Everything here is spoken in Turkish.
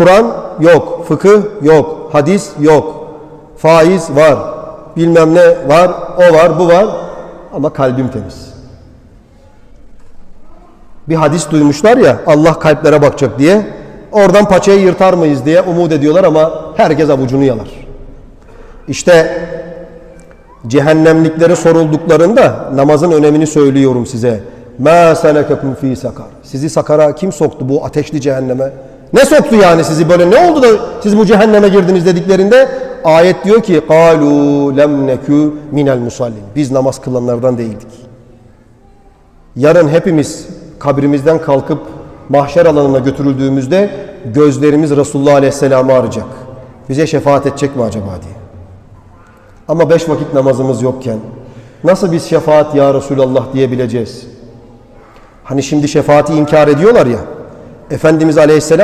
Kur'an yok, fıkıh yok, hadis yok, faiz var, bilmem ne var, o var, bu var ama kalbim temiz. Bir hadis duymuşlar ya Allah kalplere bakacak diye. Oradan paçayı yırtar mıyız diye umut ediyorlar ama herkes avucunu yalar. İşte cehennemliklere sorulduklarında namazın önemini söylüyorum size. Ma senekekum fi sakar. Sizi sakara kim soktu bu ateşli cehenneme? Ne soktu yani sizi böyle ne oldu da siz bu cehenneme girdiniz dediklerinde ayet diyor ki قَالُوا لَمْ نَكُوا minel musallin. Biz namaz kılanlardan değildik. Yarın hepimiz kabrimizden kalkıp mahşer alanına götürüldüğümüzde gözlerimiz Resulullah Aleyhisselam'ı arayacak. Bize şefaat edecek mi acaba diye. Ama beş vakit namazımız yokken nasıl biz şefaat ya Resulallah diyebileceğiz? Hani şimdi şefaati inkar ediyorlar ya. Efendimiz Aleyhisselam